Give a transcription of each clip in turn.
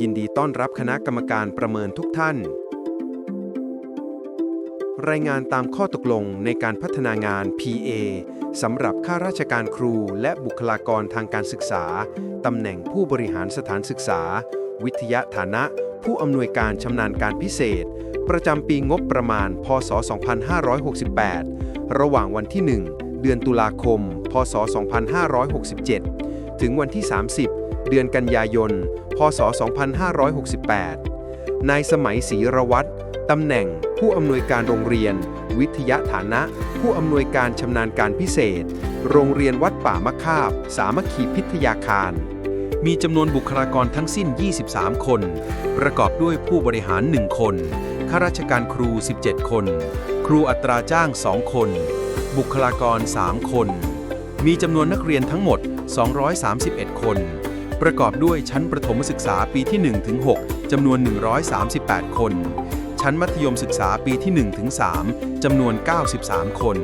ยินดีต้อนรับคณะกรรมการประเมินทุกท่าน รายงานตามข้อตกลงในการพัฒนางาน PA สำหรับข้าราชการครูและบุคลากรทางการศึกษา ตำแหน่งผู้บริหารสถานศึกษา วิทยาฐานะ ผู้อำนวยการชำนาญการพิเศษ ประจำปีงบประมาณ พศ 2568 ระหว่างวันที่ 1 เดือนตุลาคม พศ 2567 ถึงวันที่ 30 เดือนกันยายน พศ 2568 นายสมัยศรีรวัตรตำแหน่งผู้อำนวยการโรงเรียน วิทยาฐานะ ผู้อำนวยการชำนาญการพิเศษ โรงเรียนวัดป่ามะคาบ สามัคคีพิทยาคาร มีจำนวนบุคลากรทั้งสิ้น 23 คน ประกอบด้วยผู้บริหาร 1 คน ข้าราชการครู 17 คน ครูอัตราจ้าง 2 คน บุคลากร 3 คน มีจำนวนนักเรียนทั้งหมด 231 คน ประกอบด้วยชั้นประถมศึกษาปีที่1ถึง6จำนวน 138 คน ชั้นมัธยมศึกษาปีที่1ถึง3จำนวน 93 คน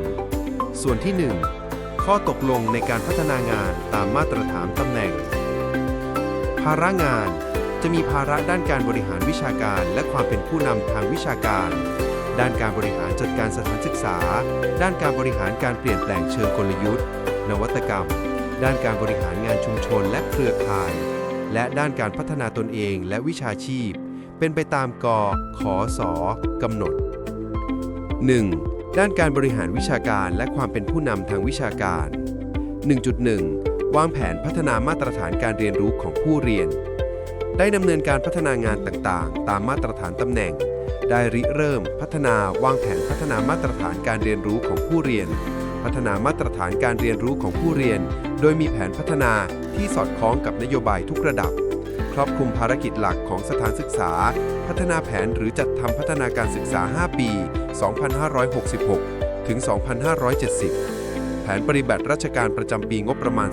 ส่วนที่ 1 ข้อตกลงในการพัฒนางานตามมาตรฐานตำแหน่ง ภาระงานจะมีภาระด้านการบริหารวิชาการและความเป็นผู้นำทางวิชาการ ด้านการบริหารจัดการสถานศึกษา ด้านการบริหารการเปลี่ยนแปลงเชิงกลยุทธ์ นวัตกรรม ด้านการบริหารงานชุมชนและเครือข่าย และด้านการพัฒนาตนเองและวิชาชีพ เป็นไปตามกอขอสอกำหนด 1. ด้านการบริหารวิชาการและความเป็นผู้นำทางวิชาการ 1.1 วางแผนพัฒนามาตรฐานการเรียนรู้ของผู้เรียน ได้ดำเนินการพัฒนางานต่างๆ ตามมาตรฐานตำแหน่ง ได้ริเริ่ม พัฒนาวางแผนพัฒนามาตรฐานการเรียนรู้ของผู้เรียน พัฒนามาตรฐานการเรียนรู้ของผู้เรียน โดยมีแผนพัฒนาที่สอดคล้องกับนโยบายทุกระดับ ครอบคลุมภารกิจหลักของสถานศึกษา พัฒนาแผนหรือจัดทำพัฒนาการศึกษา 5 ปี 2566 ถึง 2570 แผนปฏิบัติราชการประจำปีงบประมาณ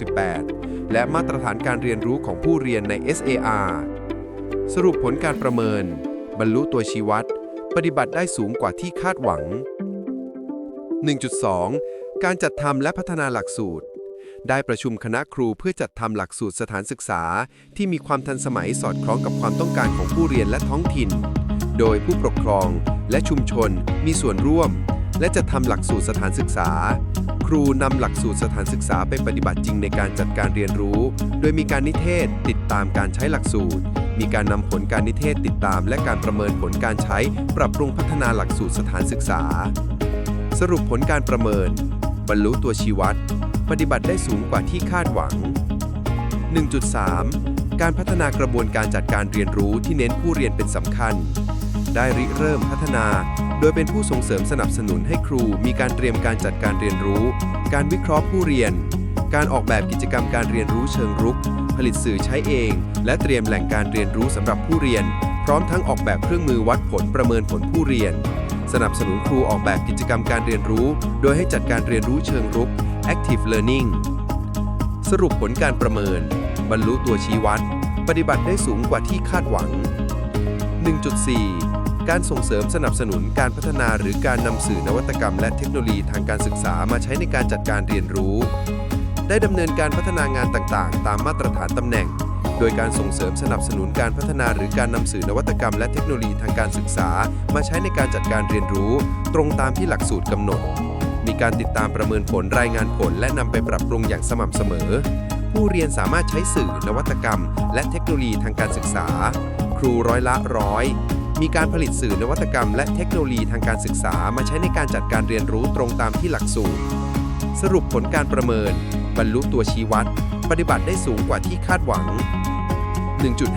2568 และมาตรฐานการเรียนรู้ของผู้เรียนใน SAR สรุปผลการประเมิน บรรลุตัวชี้วัด ปฏิบัติได้สูงกว่าที่คาดหวัง 1.2 การจัดทำและพัฒนาหลักสูตร ได้ประชุมคณะครูเพื่อจัดทำหลักสูตรสถานศึกษา ที่มีความทันสมัยสอดคล้องกับความต้องการของผู้เรียนและท้องถิ่น โดยผู้ปกครองและชุมชนมีส่วนร่วม และจัดทำหลักสูตรสถานศึกษา ครูนำหลักสูตรสถานศึกษาไปปฏิบัติจริงในการจัดการเรียนรู้ โดยมีการนิเทศติดตามการใช้หลักสูตร มีการนำผลการนิเทศติดตาม และการประเมินผลการใช้ ปรับปรุงพัฒนาหลักสูตรสถานศึกษา สรุปผลการประเมิน บรรลุตัวชี้วัด ปฏิบัติได้สูงกว่าที่คาดหวัง 1.3 การพัฒนากระบวนการจัดการเรียนรู้ที่เน้นผู้เรียนเป็นสำคัญ ได้ริเริ่มพัฒนา โดยเป็นผู้ส่งเสริมสนับสนุนให้ครูมีการเตรียมการจัดการเรียนรู้ การวิเคราะห์ผู้เรียน การออกแบบกิจกรรมการเรียนรู้เชิงรุก ผลิตสื่อใช้เอง และเตรียมแหล่งการเรียนรู้สำหรับผู้เรียน พร้อมทั้งออกแบบเครื่องมือวัดผลประเมินผลผู้เรียน สนับสนุนครูออกแบบกิจกรรมการเรียนรู้ โดยให้จัดการเรียนรู้เชิงรุก active learning สรุปผลการประเมิน บรรลุตัวชี้วัด ปฏิบัติได้สูงกว่าที่คาดหวัง 1.4 การส่งเสริมสนับสนุนการพัฒนาหรือการนำสื่อนวัตกรรม และเทคโนโลยีทางการศึกษามาใช้ในการจัดการเรียนรู้ ได้ดำเนินการพัฒนางานต่างๆ ตามมาตรฐานตำแหน่ง โดยการส่งเสริมสนับสนุนการพัฒนาหรือการนำสื่อนวัตกรรม และเทคโนโลยีทางการศึกษา มาใช้ในการจัดการเรียนรู้ ตรงตามที่หลักสูตรกำหนด การติดตามประเมินผลรายงานผล และนำไปปรับปรุงอย่างสม่ำเสมอ ผู้เรียนสามารถใช้สื่อนวัตกรรม และเทคโนโลยีทางการศึกษา ครูร้อยละร้อยมีการผลิตสื่อนวัตกรรม และเทคโนโลยีทางการศึกษามาใช้ในการจัดการเรียนรู้ตรงตามที่หลักสูตร สรุปผลการประเมิน บรรลุตัวชี้วัด ปฏิบัติได้สูงกว่าที่คาดหวัง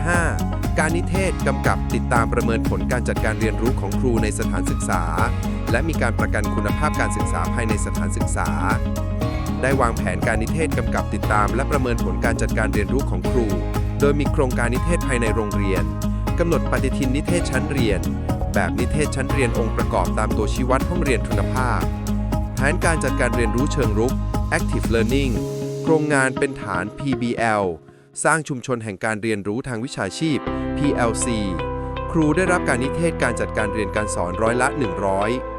1.5 การนิเทศกำกับติดตามประเมินผลการจัดการเรียนรู้ของครูในสถานศึกษา และมีการประกันคุณภาพการศึกษาภายในสถานศึกษา ได้วางแผนการนิเทศกำกับติดตาม และประเมินผลการจัดการเรียนรู้ของครู โดยมีโครงการนิเทศภายในโรงเรียนกำหนดปฏิทินนิเทศชั้นเรียน แบบนิเทศชั้นเรียนองค์ประกอบตามตัวชี้วัดห้องเรียนคุณภาพ แผนการจัดการเรียนรู้เชิงรุก Active Learning โครงงานเป็นฐาน PBL สร้างชุมชนแห่งการเรียนรู้ทางวิชาชีพ PLC ครูได้รับการนิเทศการจัดการเรียนการสอนร้อยละ 100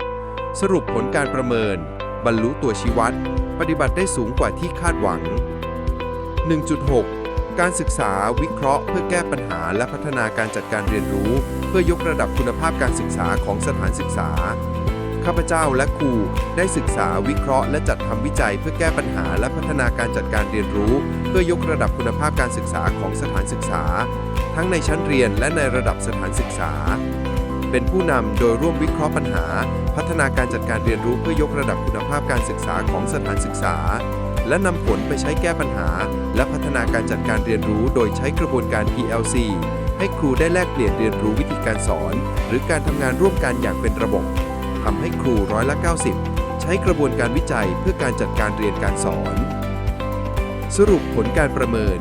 สรุปผลการประเมิน บรรลุตัวชี้วัด ปฏิบัติได้สูงกว่าที่คาดหวัง 1.6 การศึกษาวิเคราะห์เพื่อแก้ปัญหาและพัฒนาการจัดการเรียนรู้ เพื่อยกระดับคุณภาพการศึกษาของสถานศึกษา ข้าพเจ้าและครูได้ศึกษาวิเคราะห์และจัดทำวิจัยเพื่อแก้ปัญหาและพัฒนาการจัดการเรียนรู้ เพื่อยกระดับคุณภาพการศึกษาของสถานศึกษา ทั้งในชั้นเรียนและในระดับสถานศึกษา เป็นผู้นำโดยร่วมวิเคราะห์ปัญหา พัฒนาการจัดการเรียนรู้เพื่อยกระดับคุณภาพการศึกษาของสถานศึกษา และนำผลไปใช้แก้ปัญหา และพัฒนาการจัดการเรียนรู้โดยใช้กระบวนการ PLC ให้ครูได้แลกเปลี่ยนเรียนรู้วิธีการสอน หรือการทำงานร่วมกันอย่างเป็นระบบทำให้ครูร้อยละ 90 ใช้กระบวนการวิจัยเพื่อการจัดการเรียนการสอน สรุปผลการประเมิน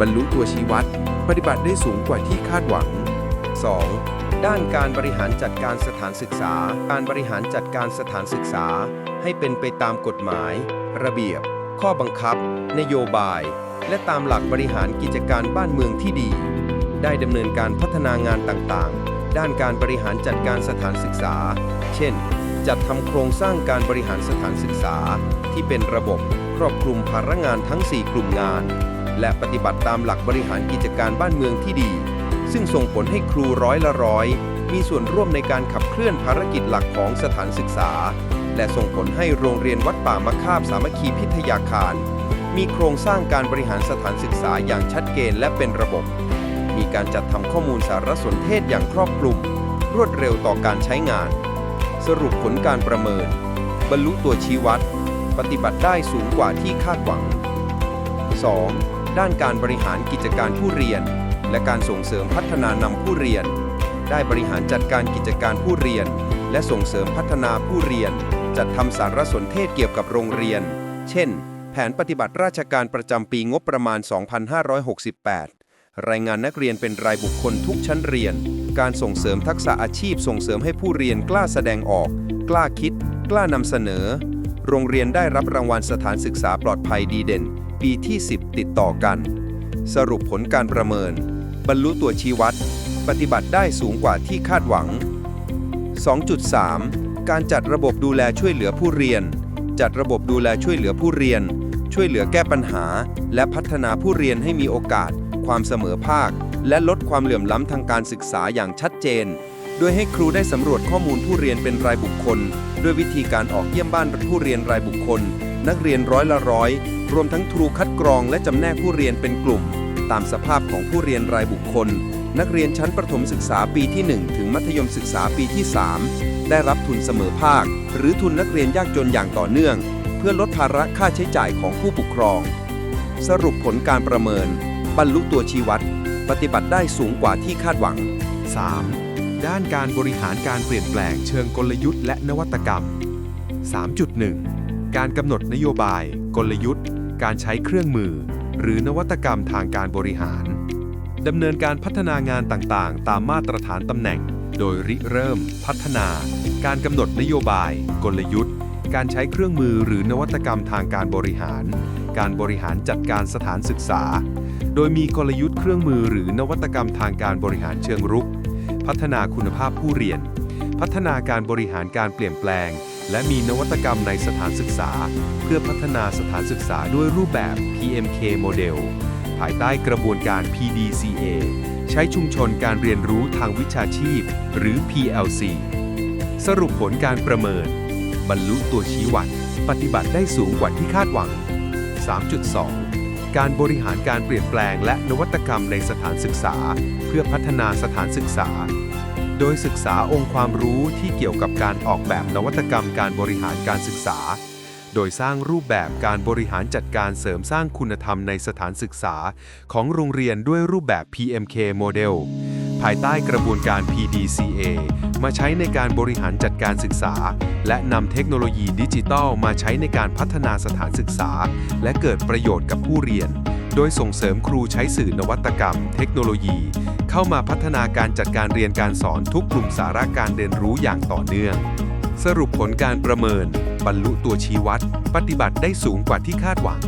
บรรลุตัวชี้วัด ปฏิบัติได้สูงกว่าที่คาดหวัง 2. ด้านการบริหารจัดการสถานศึกษา การบริหารจัดการสถานศึกษา ให้เป็นไปตามกฎหมาย ระเบียบ ข้อบังคับ นโยบาย และตามหลักบริหารกิจการบ้านเมืองที่ดี ได้ดำเนินการพัฒนางานต่างๆ ด้านการบริหารจัดการสถานศึกษา เช่น จัดทำโครงสร้างการบริหารสถานศึกษา ที่เป็นระบบครอบคลุมภาระงานทั้ง 4 กลุ่มงาน และปฏิบัติตามหลักบริหารกิจการบ้านเมืองที่ดี ซึ่งส่งผลให้ครูร้อยละร้อย มีส่วนร่วมในการขับเคลื่อนภารกิจหลักของสถานศึกษา และส่งผลให้โรงเรียนวัดป่ามะคาบสามัคคีพิทยาคาร มีโครงสร้างการบริหารสถานศึกษาอย่างชัดเจนและเป็นระบบ มีการจัดทำข้อมูลสารสนเทศอย่างครอบคลุม รวดเร็วต่อการใช้งาน สรุปผลการประเมิน บรรลุตัวชี้วัด ปฏิบัติได้สูงกว่าที่คาดหวัง 2. ด้านการบริหารกิจการผู้เรียน และการส่งเสริมพัฒนานำผู้เรียน ได้บริหารจัดการกิจการผู้เรียน และส่งเสริมพัฒนาผู้เรียน จัดทำสารสนเทศเกี่ยวกับโรงเรียน เช่น แผนปฏิบัติราชการประจำปีงบประมาณ 2568 รายงานนักเรียนเป็นรายบุคคลทุกชั้นเรียน การส่งเสริมทักษะอาชีพส่งเสริมให้ผู้เรียนกล้าแสดงออก กล้าคิด กล้านำเสนอ โรงเรียนได้รับรางวัลสถานศึกษาปลอดภัยดีเด่น ปีที่ 10 ติดต่อกัน สรุปผลการประเมิน บรรลุตัวชี้วัด ปฏิบัติได้สูงกว่าที่คาดหวัง 2.3 การจัดระบบดูแลช่วยเหลือผู้เรียน จัดระบบดูแลช่วยเหลือผู้เรียน ช่วยเหลือแก้ปัญหา และพัฒนาผู้เรียนให้มีโอกาส ความเสมอภาค และลดความเหลื่อมล้ำทางการศึกษาอย่างชัดเจน โดยให้ครูได้สำรวจข้อมูลผู้เรียนเป็นรายบุคคล ด้วยวิธีการออกเยี่ยมบ้านผู้เรียนรายบุคคล นักเรียนร้อยละร้อย รวมทั้งครูคัดกรองและจำแนกผู้เรียนเป็นกลุ่ม ตามสภาพของผู้เรียนรายบุคคล นักเรียนชั้นประถมศึกษาปีที่ 1 ถึงมัธยมศึกษาปีที่ 3 ได้รับทุนเสมอภาค หรือทุนนักเรียนยากจนอย่างต่อเนื่อง เพื่อลดภาระค่าใช้จ่ายของผู้ปกครอง สรุปผลการประเมิน บรรลุตัวชี้วัด ปฏิบัติได้สูงกว่าที่คาดหวัง 3. ด้านการบริหารการเปลี่ยนแปลงเชิงกลยุทธ์และนวัตกรรม 3.1 การกำหนดนโยบาย กลยุทธ์ การใช้เครื่องมือ หรือนวัตกรรมทางการบริหารดำเนินการพัฒนางานต่างๆ ตามมาตรฐานตำแหน่ง โดยริเริ่ม พัฒนา การกำหนดนโยบาย กลยุทธ์ การใช้เครื่องมือหรือนวัตกรรมทางการบริหาร การบริหารจัดการสถานศึกษา โดยมีกลยุทธ์เครื่องมือหรือนวัตกรรมทางการบริหารเชิงรุก พัฒนาคุณภาพผู้เรียน พัฒนาการบริหารการเปลี่ยนแปลง และมีนวัตกรรมในสถานศึกษา เพื่อพัฒนาสถานศึกษาด้วยรูปแบบ PMK โมเดลภายใต้กระบวนการ PDCA ใช้ชุมชนการเรียนรู้ทางวิชาชีพ หรือ PLC สรุปผลการประเมิน บรรลุตัวชี้วัด ปฏิบัติได้สูงกว่าที่คาดหวัง 3.2 การบริหารการเปลี่ยนแปลงและนวัตกรรมในสถานศึกษา เพื่อพัฒนาสถานศึกษา โดยศึกษาองค์ความรู้ที่เกี่ยวกับการออกแบบนวัตกรรมการบริหารการศึกษา โดยสร้างรูปแบบการบริหารจัดการเสริมสร้างคุณธรรมในสถานศึกษา ของโรงเรียนด้วยรูปแบบ PMK โมเดลภายใต้กระบวนการ PDCA มาใช้ในการบริหารจัดการศึกษา และนำเทคโนโลยีดิจิทัลมาใช้ในการพัฒนาสถานศึกษา และเกิดประโยชน์กับผู้เรียน โดยส่งเสริมครูใช้สื่อนวัตกรรม เทคโนโลยี เข้ามาพัฒนาการจัดการเรียนการสอนทุกกลุ่มสาระการเรียนรู้อย่างต่อเนื่อง สรุปผลการประเมิน บรรลุตัวชี้วัด ปฏิบัติได้สูงกว่าที่คาดหวัง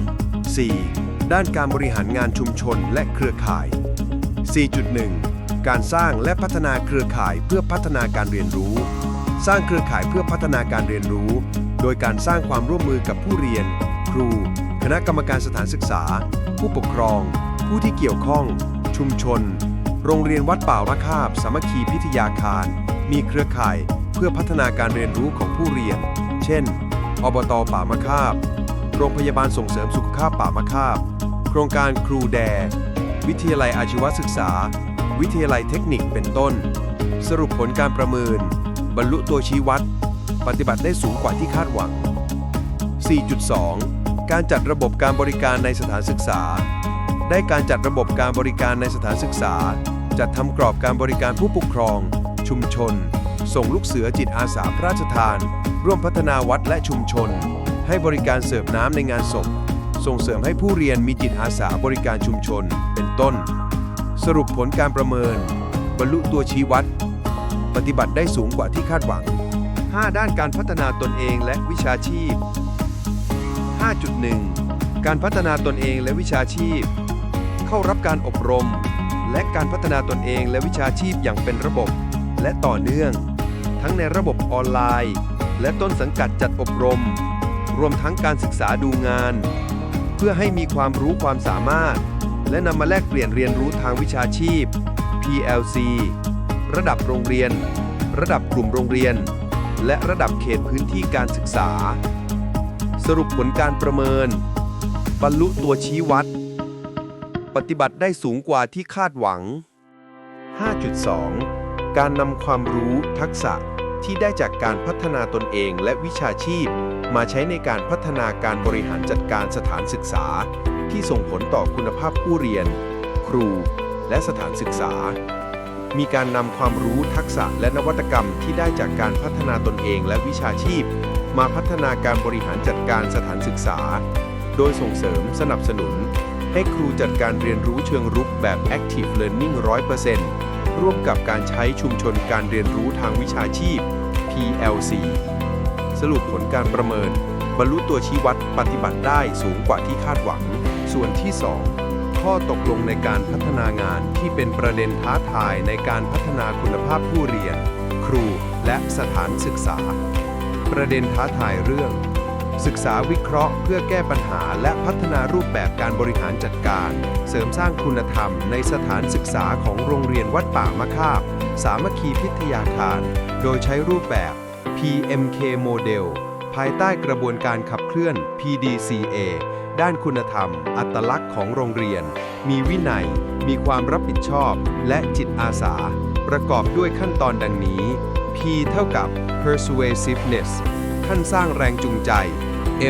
4. ด้านการบริหารงานชุมชนและเครือข่าย 4.1 การสร้างและพัฒนาเครือข่ายเพื่อพัฒนาการเรียนรู้ สร้างเครือข่ายเพื่อพัฒนาการเรียนรู้ โดยการสร้างความร่วมมือกับผู้เรียน ครู คณะกรรมการสถานศึกษา ผู้ปกครองผผู้ที่เกี่ยวข้อง ชุมชน โรงเรียนวัดป่ามะคาบสามัคคีพิทยาคาร มีเครือข่ายเพื่อพัฒนาการเรียนรู้ของผู้เรียน เช่น อบตป่ามะคาบ โรงพยาบาลส่งเสริมสุขภาพป่ามะคาบ โครงการครูแด วิทยาลัยอาชีวศึกษา วิทยาลัยเทคนิคเป็นต้น สรุปผลการประเมิน บรรลุตัวชี้วัด ปฏิบัติได้สูงกว่าที่คาดหวัง 4.2 การจัดระบบการบริการในสถานศึกษา ได้การจัดระบบการบริการในสถานศึกษา จัดทำกรอบการบริการผู้ปกครอง ชุมชน ส่งลูกเสือจิตอาสาพระราชทาน ร่วมพัฒนาวัดและชุมชน ให้บริการเสิร์ฟน้ำในงานศพ ส่งเสริมให้ผู้เรียนมีจิตอาสาบริการชุมชน เป็นต้น สรุปผลการประเมิน บรรลุตัวชี้วัด ปฏิบัติได้สูงกว่าที่คาดหวัง 5 ด้านการพัฒนาตนเองและวิชาชีพ 5.1 การพัฒนาตนเองและวิชาชีพ เข้ารับการอบรม และการพัฒนาตนเองและวิชาชีพอย่างเป็นระบบ และต่อเนื่อง ทั้งในระบบออนไลน์ และต้นสังกัดจัดอบรม รวมทั้งการศึกษาดูงาน เพื่อให้มีความรู้ความสามารถ และนำมาแลกเปลี่ยนเรียนรู้ทางวิชาชีพ PLC ระดับโรงเรียน ระดับกลุ่มโรงเรียน และระดับเขตพื้นที่การศึกษา สรุปผลการประเมิน บรรลุตัวชี้วัด ปฏิบัติได้สูงกว่าที่คาดหวัง 5.2 การนำความรู้ทักษะที่ได้จากการพัฒนาตนเองและวิชาชีพ มาใช้ในการพัฒนาการบริหารจัดการสถานศึกษา ที่ส่งผลต่อคุณภาพผู้เรียน ครู และสถานศึกษา มีการนำความรู้ทักษะและนวัตกรรมที่ได้จากการพัฒนาตนเองและวิชาชีพ มาพัฒนาการบริหารจัดการสถานศึกษา โดยส่งเสริมสนับสนุน ให้ครูจัดการเรียนรู้เชิงรุกแบบ Active Learning 100%ร่วมกับการใช้ชุมชนการเรียนรู้ทางวิชาชีพ PLC สรุปผลการประเมิน บรรลุตัวชี้วัดปฏิบัติได้สูงกว่าที่คาดหวัง ส่วนที่ 2 ข้อตกลงในการพัฒนางานที่เป็นประเด็นท้าทายในการพัฒนาคุณภาพผู้เรียน ครูและสถานศึกษา ประเด็นท้าทายเรื่อง ศึกษาวิเคราะห์เพื่อแก้ปัญหาและพัฒนารูปแบบการบริหารจัดการ เสริมสร้างคุณธรรมในสถานศึกษาของโรงเรียนวัดป่ามะคาบ สามัคคีพิทยาคาร โดยใช้รูปแบบ PMK โมเดลภายใต้กระบวนการขับเคลื่อน PDCA ด้านคุณธรรม อัตลักษณ์ของโรงเรียน มีวินัย มีความรับผิดชอบ และจิตอาสา ประกอบด้วยขั้นตอนดังนี้ P เท่ากับ persuasiveness ขั้นสร้างแรงจูงใจ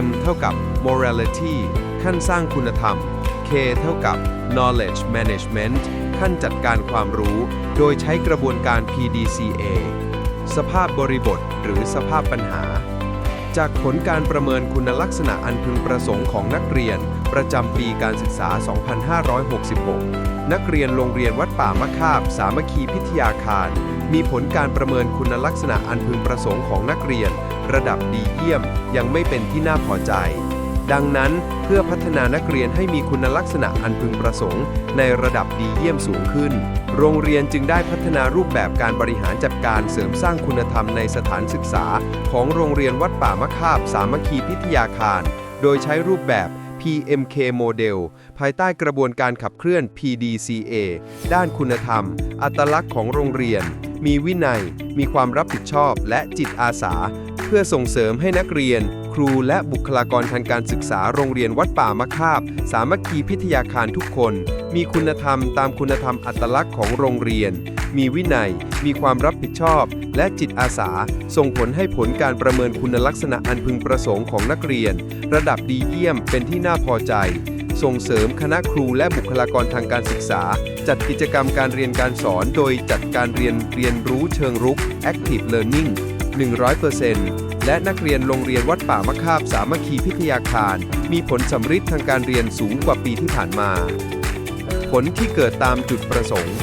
M เท่ากับ morality ขั้นสร้างคุณธรรม K เท่ากับ knowledge management ขั้นจัดการความรู้ โดยใช้กระบวนการ PDCA สภาพบริบทหรือสภาพปัญหา จากผลการประเมินคุณลักษณะอันพึงประสงค์ของนักเรียน ประจำปีการศึกษา 2566 นักเรียนโรงเรียนวัดป่ามะคาบ สามัคคีพิทยาคาร มีผลการประเมินคุณลักษณะอันพึงประสงค์ของนักเรียน ระดับดีเยี่ยมยังไม่เป็นที่น่าพอใจ ดังนั้นเพื่อพัฒนานักเรียนให้มีคุณลักษณะอันพึงประสงค์ ในระดับดีเยี่ยมสูงขึ้น โรงเรียนจึงได้พัฒนารูปแบบการบริหารจัดการเสริมสร้างคุณธรรมในสถานศึกษา ของโรงเรียนวัดป่ามะคาบสามัคคีพิทยาคาร โดยใช้รูปแบบ PMK โมเดลภายใต้กระบวนการขับเคลื่อน PDCA ด้านคุณธรรม อัตลักษณ์ของโรงเรียน มีวินัย มีความรับผิดชอบและจิตอาสา เพื่อส่งเสริมให้นักเรียน ครูและบุคลากรทางการศึกษาโรงเรียนวัดป่ามะคาบ สามัคคีพิทยาคารทุกคน มีคุณธรรมตามคุณธรรมอัตลักษณ์ของโรงเรียน มีวินัย มีความรับผิดชอบ และจิตอาสา ส่งผลให้ผลการประเมินคุณลักษณะอันพึงประสงค์ของนักเรียน ระดับดีเยี่ยมเป็นที่น่าพอใจ ส่งเสริมคณะครูและบุคลากรทางการศึกษา จัดกิจกรรมการเรียนการสอนโดยจัดการเรียนเรียนรู้เชิงรุก Active Learning 100%และนักเรียนโรงเรียนวัดป่ามะคาบสามัคคีพิทยาคาร มีผลสำฤทธิ์ทางการเรียนสูงกว่าปีที่ผ่านมา ผลที่เกิดตามจุดประสงค์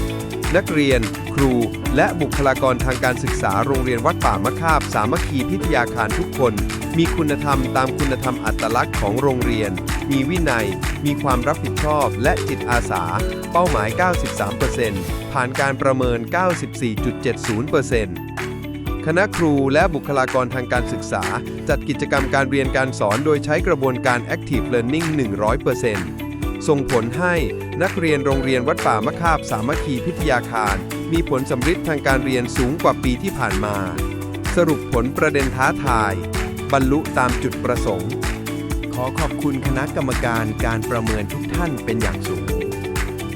นักเรียน ครู และบุคลากรทางการศึกษาโรงเรียนวัดป่ามะคาบ สามัคคีพิทยาคารทุกคน มีคุณธรรมตามคุณธรรมอัตลักษณ์ของโรงเรียน มีวินัย มีความรับผิดชอบและจิตอาสา เป้าหมาย 93%ผ่านการประเมิน 94.70%คณะครูและบุคลากรทางการศึกษา จัดกิจกรรมการเรียนการสอนโดยใช้กระบวนการ Active Learning 100% ส่งผลให้นักเรียนโรงเรียนวัดป่ามะคาบสามัคคีพิทยาคาร มีผลสำฤทธิ์ทางการเรียนสูงกว่าปีที่ผ่านมา สรุปผลประเด็นท้าทาย บรรลุตามจุดประสงค์ ขอขอบคุณคณะกรรมการการประเมินทุกท่านเป็นอย่างสูง